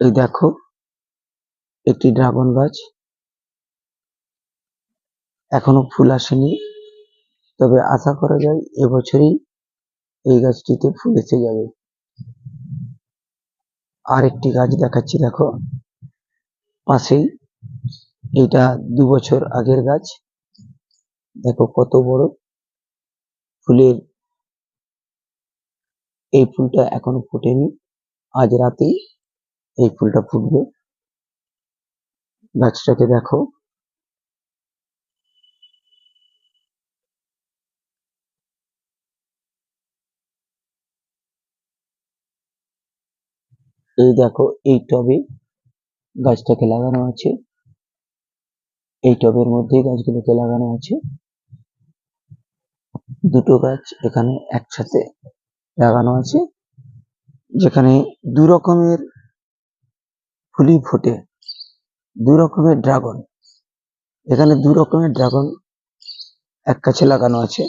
এই দেখো, একটি ড্রাগন গাছ। এখনও ফুল আসেনি, তবে আশা করা যায় এবছরই এই গাছটিতে ফুল এসে যাবে। আর একটি গাছ দেখাচ্ছি, দেখো। পাশেই এটা দু বছর আগের গাছ। দেখো কত বড় ফুলের। এই ফুলটা এখনও ফোটেনি, আজ রাতেই এই ফুলটা ফুটবে। গাছটাকে দেখো। এই দেখো, এই টবে গাছটাকে লাগানো আছে। এই টবের মধ্যে গাছগুলোকে লাগানো আছে। দুটো গাছ এখানে একসাথে লাগানো আছে। যেখানে দু রকমের ফুলই ফোটে। দু রকমের ড্রাগন। এখানে দু রকমের ড্রাগন এক কাছে লাগানো আছে।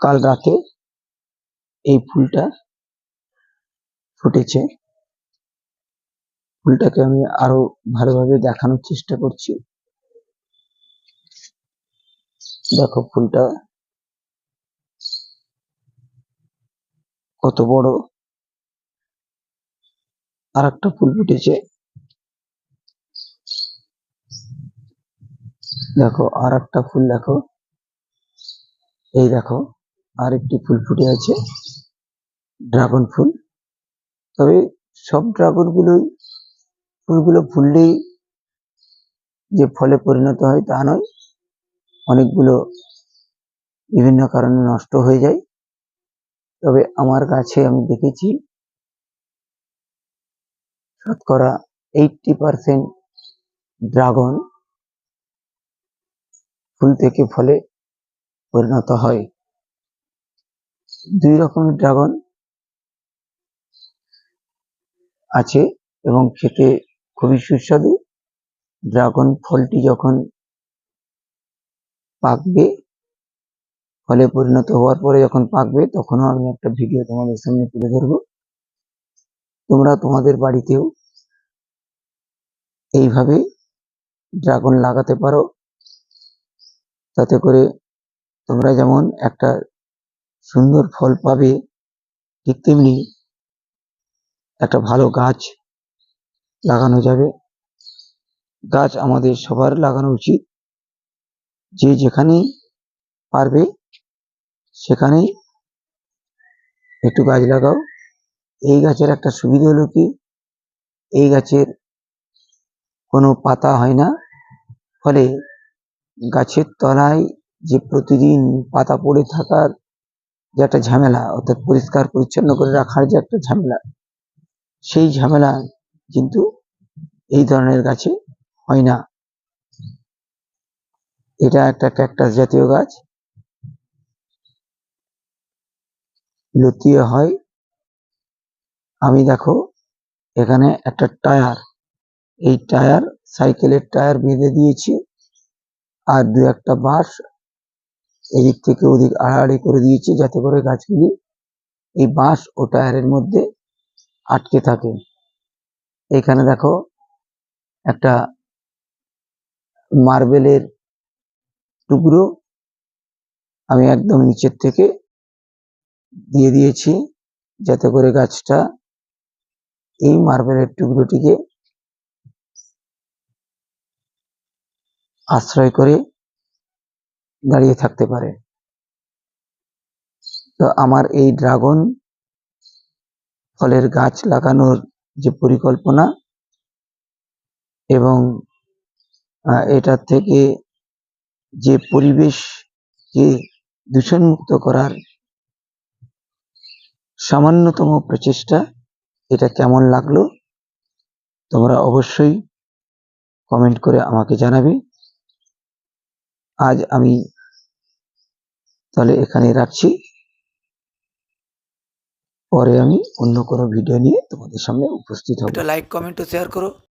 কাল রাতে এই ফুলটা ফুটেছে। ফুলটাকে আমি আরও ভালোভাবে দেখানোর চেষ্টা করছি। দেখো ফুলটা কত বড়। আর একটা ফুল ফুটেছে। দেখো আর একটা ফুল দেখো। এই দেখো আর একটি ফুল ফুটে আছে, ড্রাগন ফুল। তবে সব ড্রাগন গুলোই, ফুলগুলো ফুললেই যে ফলে পরিণত হয় তা নয়, অনেকগুলো বিভিন্ন কারণে নষ্ট হয়ে যায়। তবে আমার গাছে আমি দেখেছি শতকরা এইটটি পার্সেন্ট ড্রাগন ফুল থেকে ফলে পরিণত হয়। দুই রকমের ড্রাগন আছে এবং খেতে খুবই সুস্বাদু। ড্রাগন ফলটি যখন পাকবে, ফলে পরিণত হওয়ার পরে যখন পাকবে, তখনও আমি একটা ভিডিও তোমাদের সামনে তুলে ধরবো। তোমরা তোমাদের বাড়িতেও এইভাবে ড্রাগন লাগাতে পারো। তাতে করে তোমরা যেমন একটা সুন্দর ফল পাবে, ঠিক তেমনি একটা ভালো গাছ লাগানো যাবে। গাছ আমাদের সবার লাগানো উচিত। যে যেখানেই পারবে সেখানেই একটু গাছ লাগাও। এই গাছের একটা সুবিধা হলো কি? এই গাছের কোনো পাতা হয় না। ফলে গাছের তলায় যে প্রতিদিন পাতা পড়ে থাকার যে একটা ঝামেলা, অর্থাৎ পরিষ্কার পরিচ্ছন্ন করে রাখার যে একটা ঝামেলা, সেই ঝামেলা কিন্তু এই ধরনের গাছে হয় না। এটা একটা ক্যাকটাস জাতীয় গাছ। লতিয়ে হয় আমি দেখো, এখানে একটা টায়ার। এই টায়ার, সাইকেলের টায়ার বেঁধে দিয়েছি। আর দু একটা বাঁশ এদিক থেকে ওদিক আড়াআড়ি করে দিয়েছি যাতে করে গাছগুলি এই বাঁশ ও টায়ারের মধ্যে আটকে থাকে। এখানে দেখো, একটা মার্বেলের টুকরো আমি একদম নিচের থেকে দিয়ে দিয়েছি যাতে করে গাছটা এই মার্বেলের টুকরোটিকে আশ্রয় করে দাঁড়িয়ে থাকতে পারে। তো আমার এই ড্রাগন ফলের গাছ লাগানোর যে পরিকল্পনা এবং এটার থেকে যে পরিবেশকে দূষণমুক্ত করার সামান্যতম প্রচেষ্টা এটা কেমন লাগল? তোমরা অবশ্যই কমেন্ট করে আমাকে জানাবে। আজ আমি তাহলে এখানে রাখছি। পরে আমি অন্য কোনো ভিডিও নিয়ে তোমাদের সামনে উপস্থিত হব। লাইক কমেন্ট ও শেয়ার করো।